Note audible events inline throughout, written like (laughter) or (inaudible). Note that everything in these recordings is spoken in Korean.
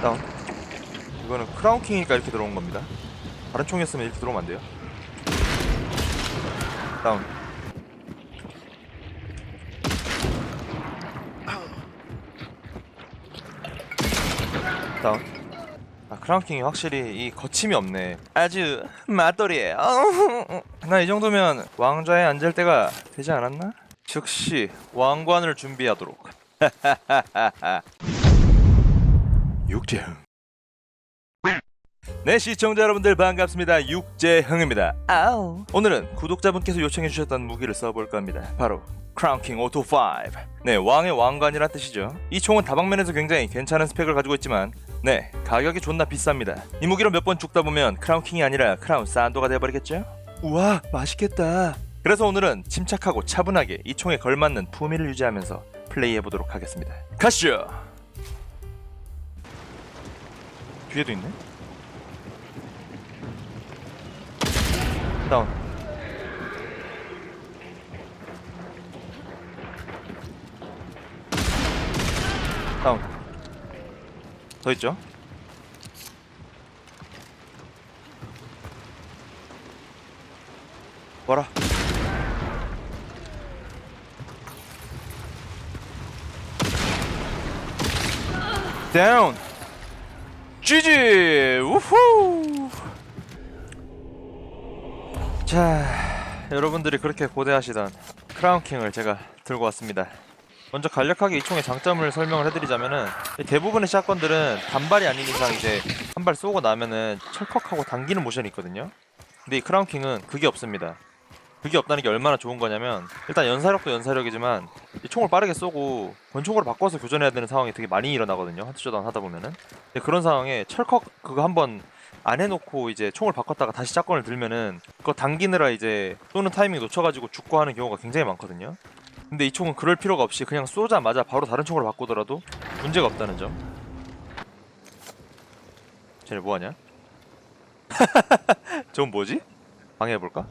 다운. 이거는 크라운킹이니까 이렇게 들어온 겁니다. 다른 총이었으면 이렇게 들어오면 안 돼요. 다운. 다운. 아, 크라운킹이 확실히 이 거침이 없네. 아주 맛돌이에요. (laughs) 나 이 정도면 왕좌에 앉을 때가 되지 않았나? 즉시 왕관을 준비하도록. (laughs) 육재흥. 네 시청자 여러분들 반갑습니다. 육재흥입니다. 아우. 오늘은 구독자분께서 요청해주셨던 무기를 써볼까 합니다. 바로 크라운킹 오토 5. 네 왕의 왕관이란 뜻이죠. 이 총은 다방면에서 굉장히 괜찮은 스펙을 가지고 있지만 네 가격이 존나 비쌉니다. 이 무기로 몇 번 죽다 보면 크라운킹이 아니라 크라운 산도가 돼버리겠죠? 우와 맛있겠다. 그래서 오늘은 침착하고 차분하게 이 총에 걸맞는 품위를 유지하면서 플레이해보도록 하겠습니다. 가시죠. 뒤에도 있네. 다운. 다운. 더 있죠? 뭐라? 다운. GG! 우후! 자, 여러분들이 그렇게 고대하시던 크라운킹을 제가 들고 왔습니다. 먼저 간략하게 이 총의 장점을 설명을 해드리자면은 대부분의 샷건들은 단발이 아닌 이상 이제 한 발 쏘고 나면은 철컥하고 당기는 모션이 있거든요. 근데 이 크라운킹은 그게 없습니다. 그게 없다는 게 얼마나 좋은 거냐면 일단 연사력도 연사력이지만 이 총을 빠르게 쏘고 권총으로 바꿔서 교전해야 되는 상황이 되게 많이 일어나거든요. 하트쇼다운 하다 보면은 그런 상황에 철컥 그거 한번 안 해놓고 이제 총을 바꿨다가 다시 샷건을 들면은 그거 당기느라 이제 쏘는 타이밍 놓쳐가지고 죽고 하는 경우가 굉장히 많거든요. 근데 이 총은 그럴 필요가 없이 그냥 쏘자마자 바로 다른 총으로 바꾸더라도 문제가 없다는 점. 쟤네 뭐하냐? (laughs) 저건 뭐지? 방해해볼까?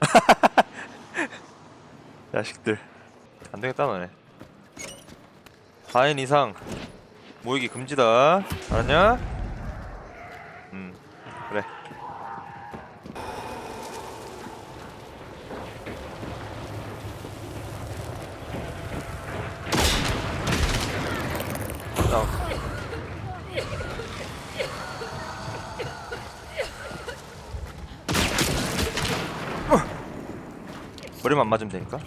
(laughs) 자식들. 안 되겠다 너네. 4인 이상 모이기 금지다. 알았냐? 음 그래. 다 머리만 맞으면 되니까.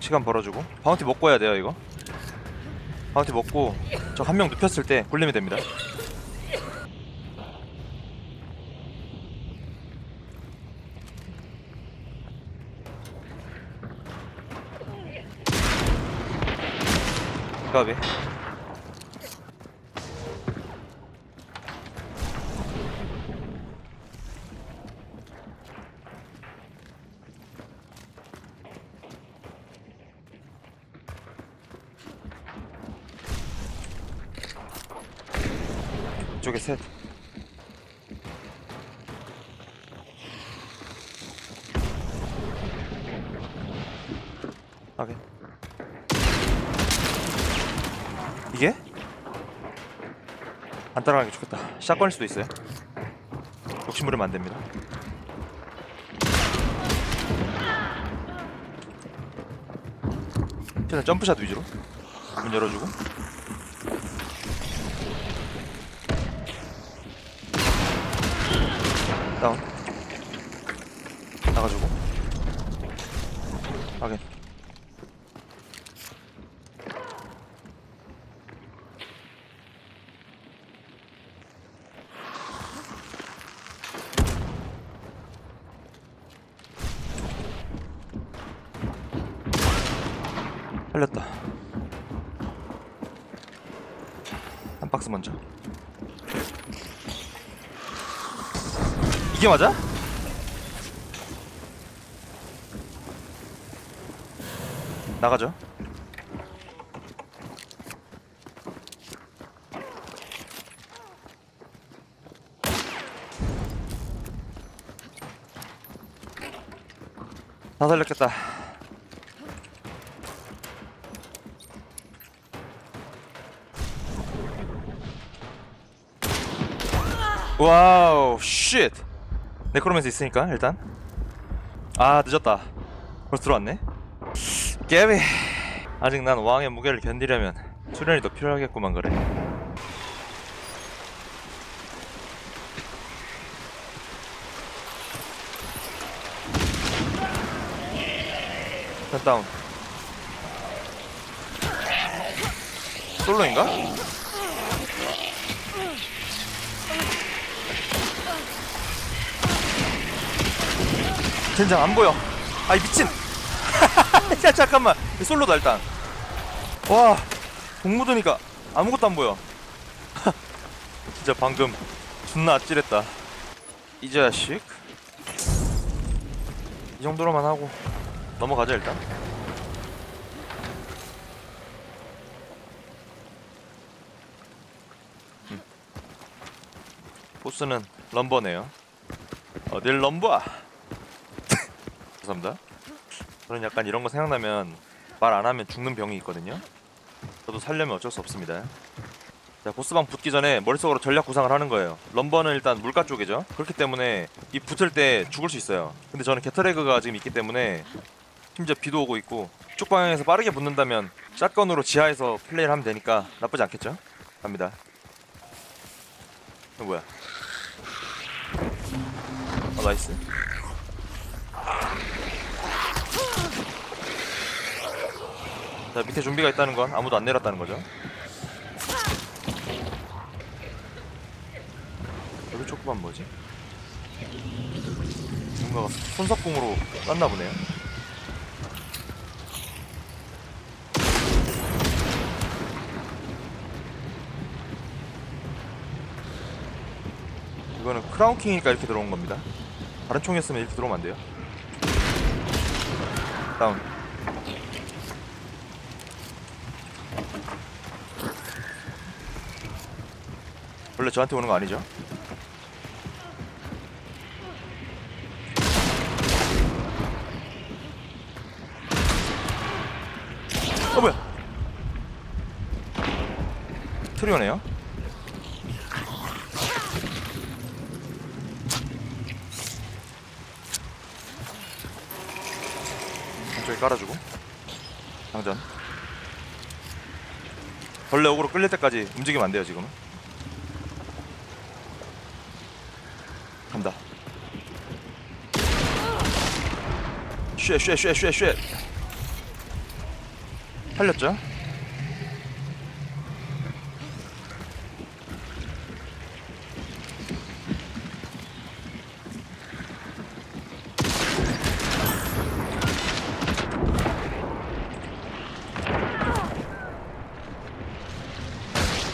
시간 벌어주고. 바운티 먹고 해야 돼요 이거. 바운티 먹고 저 한 명 눕혔을 때 굴리면 됩니다. 까비 이쪽에 셋. 하게 이게? 안 따라가는 게 좋겠다. 샷건일 수도 있어요. 욕심 부리면 안 됩니다. 최대한 점프샷 위주로 문 열어주고 다운 나가지고. 확인 그게 맞아? 나가죠. 다 살렸겠다. 와우, 쉣. 네크로맨스 있으니까 일단. 아 늦었다. 벌써 들어왔네? 깨비. 아직 난 왕의 무게를 견디려면 수련이 더 필요하겠구만 그래. 일단 다운. 솔로인가? 젠장 안 보여. 아이 미친. (laughs) 야 잠깐만. 이 솔로다 일단. 와 공무드니까 아무것도 안 보여. (laughs) 진짜 방금 존나 아찔했다. 이 자식. 이 정도로만 하고 넘어가자 일단. 음. 보스는 럼버네요. 어딜 럼버? 죄송합니다. 저는 약간 이런 거 생각나면 말 안 하면 죽는 병이 있거든요. 저도 살려면 어쩔 수 없습니다. 자, 보스방 붙기 전에 머릿속으로 전략 구상을 하는 거예요. 럼버는 일단 물가 쪽이죠. 그렇기 때문에 이 붙을 때 죽을 수 있어요. 근데 저는 게터레그가 지금 있기 때문에 심지어 비도 오고 있고 쪽 방향에서 빠르게 붙는다면 샷건으로 지하에서 플레이를 하면 되니까 나쁘지 않겠죠? 갑니다. 이거 뭐야? 어, 나이스. 자 밑에 좀비가 있다는 건 아무도 안 내렸다는 거죠. 여기 조그만 뭐지? 뭔가 손석궁으로 땄나 보네요. 이거는 크라운킹이니까 이렇게 들어온 겁니다. 다른 총이었으면 이렇게 들어오면 안 돼요. 다운. 원래 저한테 오는 거 아니죠? 어 뭐야? 트리오네요. 한쪽에 깔아주고 당전. 벌레 옥으로 끌릴 때까지 움직이면 안 돼요 지금은. 간다. 쉣쉣쉣쉣쉣 살렸죠?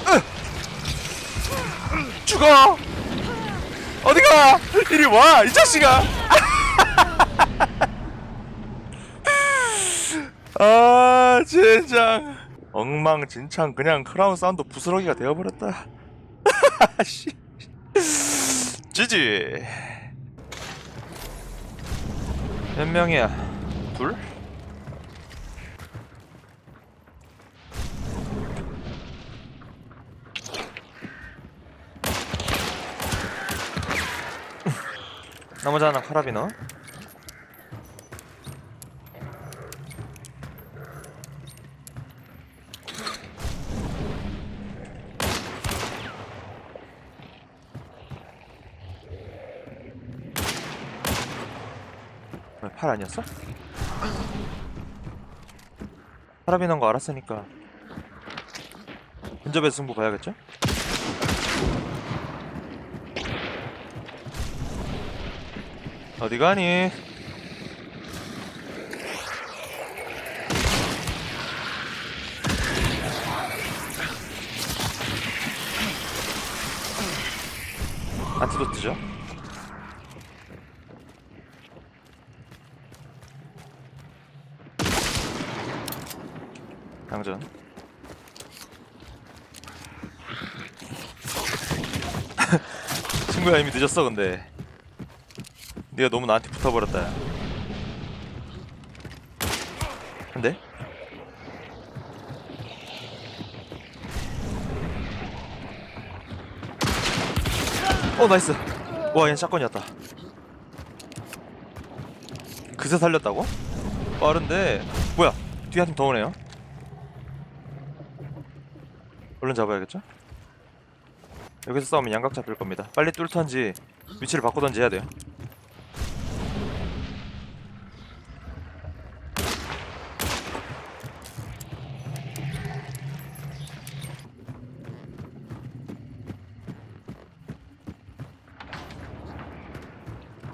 으! 죽어! 어디가? 이리 와, 이 자식아! 아, 젠장. 엉망진창 그냥 크라운 사운드 부스러기가 되어버렸다. (laughs) 씨. 지지. 몇 명이야? 둘? (laughs) 나머지 하나 카라비너. 왜, 팔 아니었어? 카라비너인 거 알았으니까 근접에서 승부 봐야겠죠? 어디 가니? 안티도트죠? 당전 (laughs) 친구야 이미 늦었어 근데 네가 너무 나한테 붙어버렸다 야. 근데? 어 나이스 와 얘는 샷건이었다 그새 살렸다고? 빠른데 뭐야 뒤에 한 팀 더 오네요 얼른 잡아야겠죠? 여기서 싸우면 양각 잡힐 겁니다. 빨리 뚫던지 위치를 바꾸던지 해야 돼요.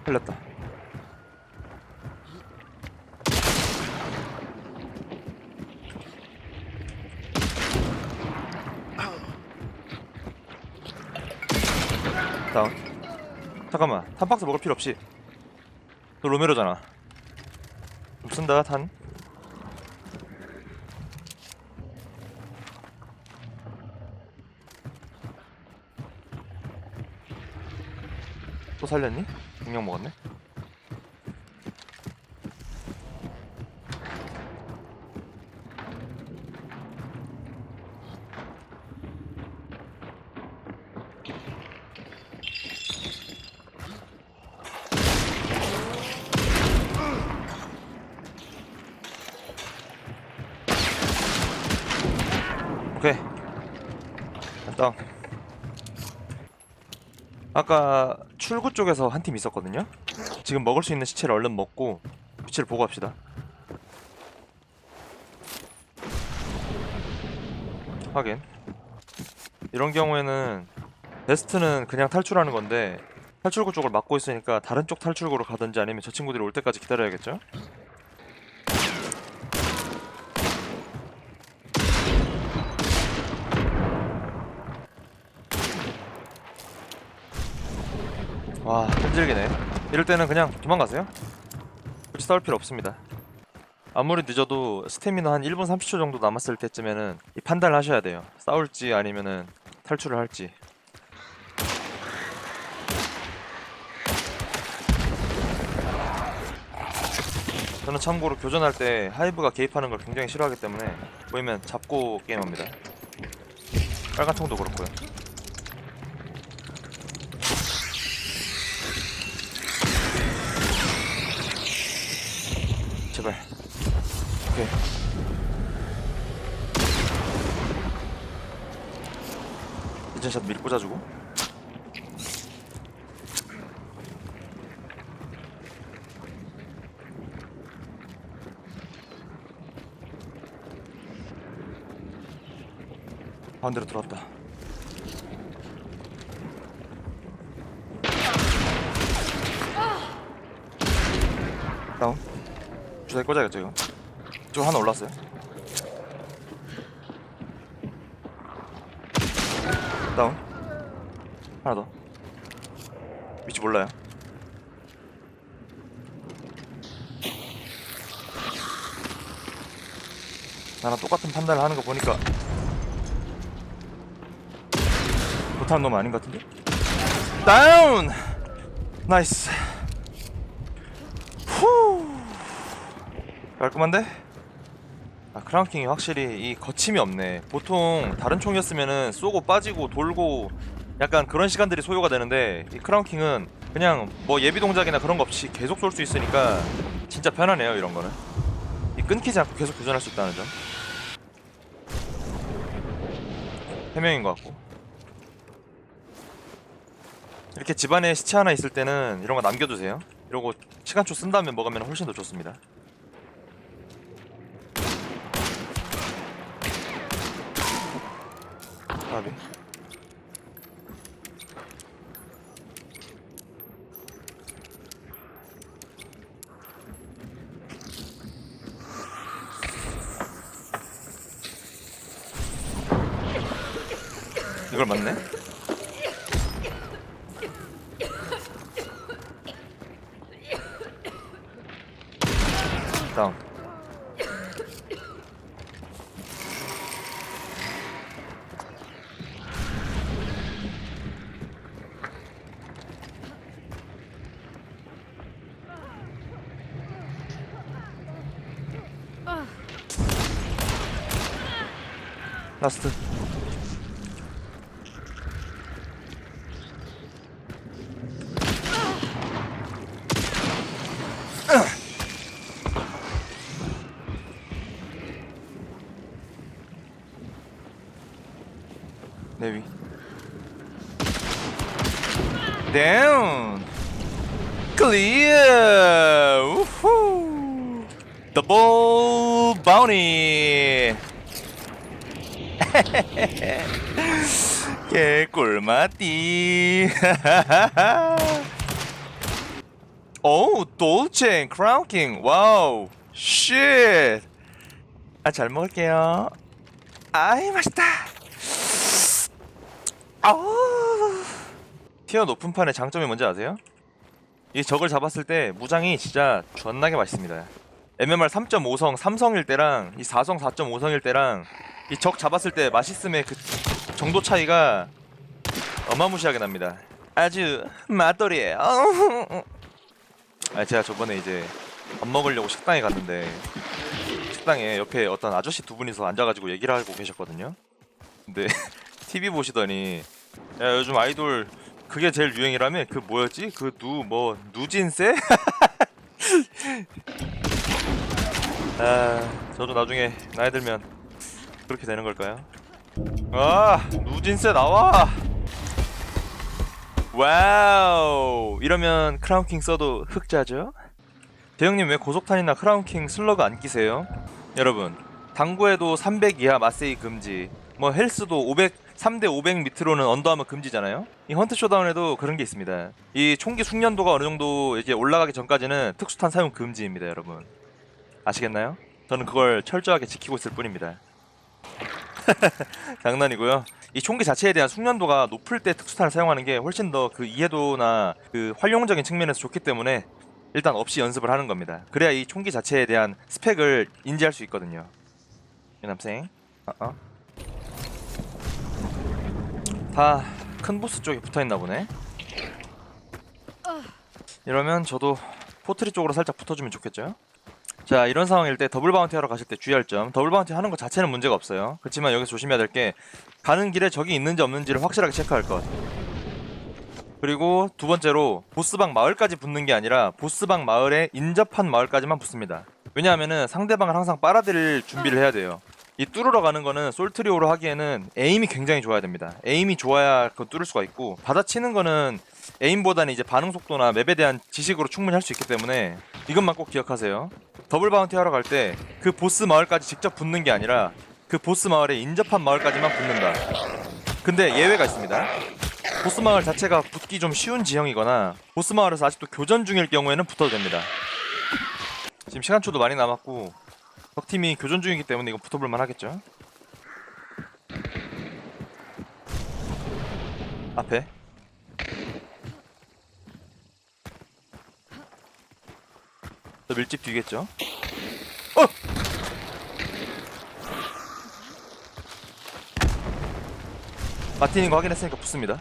흘렸다 다운 잠깐만 탄박스 먹을 필요 없이. 너 로메로잖아. 좀 쓴다 탄 또 살렸니? 공룡 먹었네 오케이 다운 아까 출구 쪽에서 한 팀 있었거든요. 지금 먹을 수 있는 시체를 얼른 먹고 위치를 보고 합시다. 확인. 이런 경우에는 베스트는 그냥 탈출하는 건데 탈출구 쪽을 막고 있으니까 다른 쪽 탈출구로 가든지 아니면 저 친구들이 올 때까지 기다려야겠죠 와 끈질기네 이럴 때는 그냥 도망가세요. 굳이 싸울 필요 없습니다. 아무리 늦어도 스태미너 한 1분 30초 정도 남았을 때쯤에는 이 판단을 하셔야 돼요. 싸울지 아니면은 탈출을 할지. 저는 참고로 교전할 때 하이브가 개입하는 걸 굉장히 싫어하기 때문에 보이면 잡고 게임합니다. 빨간 통도 그렇고요 제발 오케이. 이젠샷 미리 꽂아주고. 가운데로 들어왔다. 다운. 주사위 꽂아야겠죠 이거 저 하나 올랐어요. 다운. 하나 더. 위치 몰라요. 나랑 똑같은 판단을 하는 거 보니까 못하는 놈 아닌 것 같은데? 다운! 나이스. 후! 깔끔한데? 아 크라운킹이 확실히 이 거침이 없네. 보통 다른 총이었으면은 쏘고 빠지고 돌고 약간 그런 시간들이 소요가 되는데 이 크라운킹은 그냥 뭐 예비 동작이나 그런 거 없이 계속 쏠 수 있으니까 진짜 편하네요 이런 거는. 이 끊기지 않고 계속 교전할 수 있다는 점. 해명인 것 같고. 이렇게 집안에 시체 하나 있을 때는 이런 거 남겨두세요. 이러고 시간초 쓴 다음에 먹으면 훨씬 더 좋습니다 까비 이걸 맞네? 다운 Kastı. Nevi. Down. Clear. Woohoo. Double bounty. 개꿀맛띠 오우 돌체 크라운킹. 와우. 쉣 아, 잘 먹을게요. 아이 맛있다. 아우. 티어 높은 판의 장점이 뭔지 아세요? 이 적을 잡았을 때 무장이 진짜 존나게 맛있습니다. MMR 3.5성 3성일 때랑 이 4성 4.5성일 때랑 이 적 잡았을 때 맛있음의 그 정도 차이가 어마무시하게 납니다. 아주 맛돌이에요. (laughs) 아 제가 저번에 이제 밥 먹으려고 식당에 갔는데 식당에 옆에 어떤 아저씨 두 분이서 앉아가지고 얘기를 하고 계셨거든요. 근데 (laughs) TV 보시더니 야 요즘 아이돌 그게 제일 유행이라며 그 뭐였지 그 누 뭐 누진세 (laughs) 아 저도 나중에 나이 들면 그렇게 되는 걸까요 아 누진세 나와 와우 이러면 크라운킹 써도 흑자죠 대형님 왜 고속탄이나 크라운킹 슬러그 안 끼세요 여러분 당구에도 300 이하 마세이 금지 뭐 헬스도 500 3대 500 밑으로는 언더하면 금지잖아요. 이 헌트 쇼다운에도 그런 게 있습니다. 이 총기 숙련도가 어느 정도 이제 올라가기 전까지는 특수탄 사용 금지입니다, 여러분. 아시겠나요? 저는 그걸 철저하게 지키고 있을 뿐입니다. (laughs) 장난이고요. 이 총기 자체에 대한 숙련도가 높을 때 특수탄을 사용하는 게 훨씬 더 그 이해도나 그 활용적인 측면에서 좋기 때문에 일단 없이 연습을 하는 겁니다. 그래야 이 총기 자체에 대한 스펙을 인지할 수 있거든요. 유남생. 어, 어. 다큰 보스 쪽에 붙어 있나 보네 이러면 저도 포트리 쪽으로 살짝 붙어주면 좋겠죠 자 이런 상황일 때 더블 바운티 하러 가실 때 주의할 점. 더블 바운티 하는 것 자체는 문제가 없어요. 그렇지만 여기서 조심해야 될 게 가는 길에 적이 있는지 없는지를 확실하게 체크할 것. 그리고 두 번째로 보스방 마을까지 붙는 게 아니라 보스방 마을에 인접한 마을까지만 붙습니다. 왜냐하면은 상대방을 항상 빨아들일 준비를 해야 돼요. 이 뚫으러 가는 거는 솔트리오로 하기에는 에임이 굉장히 좋아야 됩니다. 에임이 좋아야 그 뚫을 수가 있고 받아치는 거는 에임보다는 이제 반응 속도나 맵에 대한 지식으로 충분히 할 수 있기 때문에 이것만 꼭 기억하세요. 더블 바운티 하러 갈 때 그 보스 마을까지 직접 붙는 게 아니라 그 보스 마을에 인접한 마을까지만 붙는다. 근데 예외가 있습니다. 보스 마을 자체가 붙기 좀 쉬운 지형이거나 보스 마을에서 아직도 교전 중일 경우에는 붙어도 됩니다. 지금 시간초도 많이 남았고 적팀이 교전 중이기 때문에 이거 붙어볼만 하겠죠 앞에 저 밀집 뒤겠죠 어! 마틴인 거 확인했으니까 붙습니다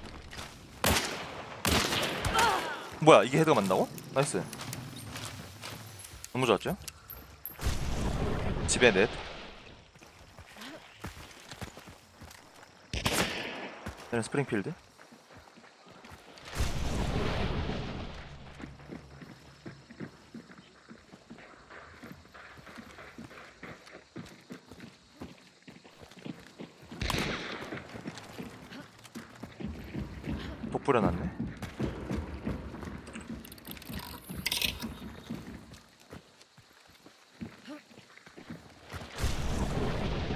뭐야 이게 헤드가 맞다고? 나이스 너무 좋았죠? 집에 넷. 얘는 스프링필드. 독 뿌려놨네.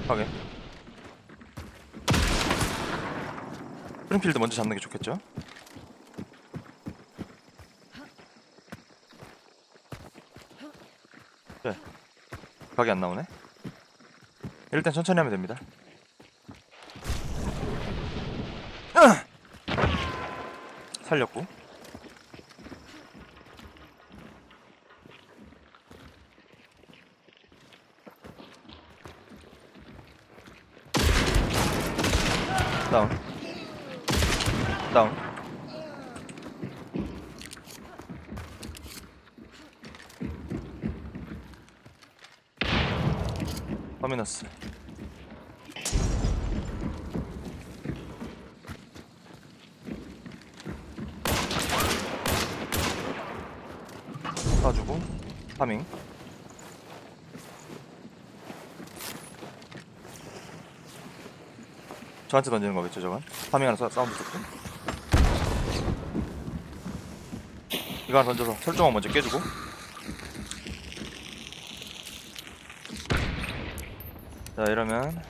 확인. 스프링필드 먼저 잡는 게 좋겠죠? 네. 각이 안 나오네. 일단 천천히 하면 됩니다. 으! 살렸고. 다운. 다운. 터미너스. 쏴주고 파밍. 저한테 던지는 거겠죠, 저건? 파밍하는 사- 사운드 듣고. 이거 하나 던져서 철조망 먼저 깨주고. 자 이러면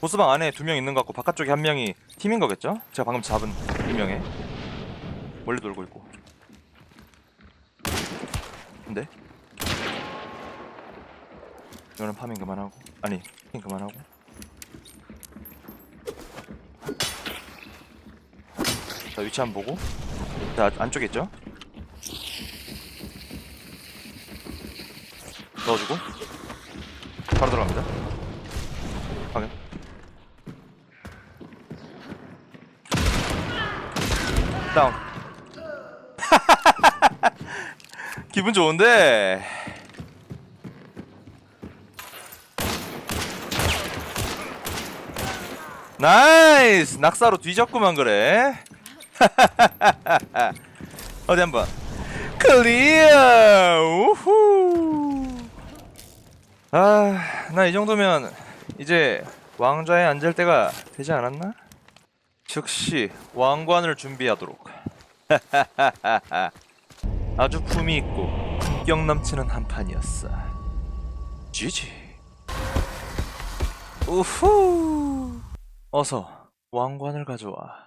보스방 안에 두 명 있는 것 같고 바깥쪽에 한 명이 팀인 거겠죠? 제가 방금 잡은 두 명에 멀리 돌고 있고. 근데? 이거는 파밍 그만하고. 아니 핑 그만하고. 자 위치 한번 보고. 자 안쪽에 있죠? 넣어주고. 바로 들어갑니다. 확인. 다운. (laughs) 기분 좋은데. 나이스! 낙사로 뒤졌구만 그래. (laughs) 어디 한번. 클리어! 우후 아 나 이 정도면 이제 왕좌에 앉을 때가 되지 않았나? 즉시 왕관을 준비하도록. (laughs) 아주 품이 있고 품격 넘치는 한 판이었어. GG 우후! 어서 왕관을 가져와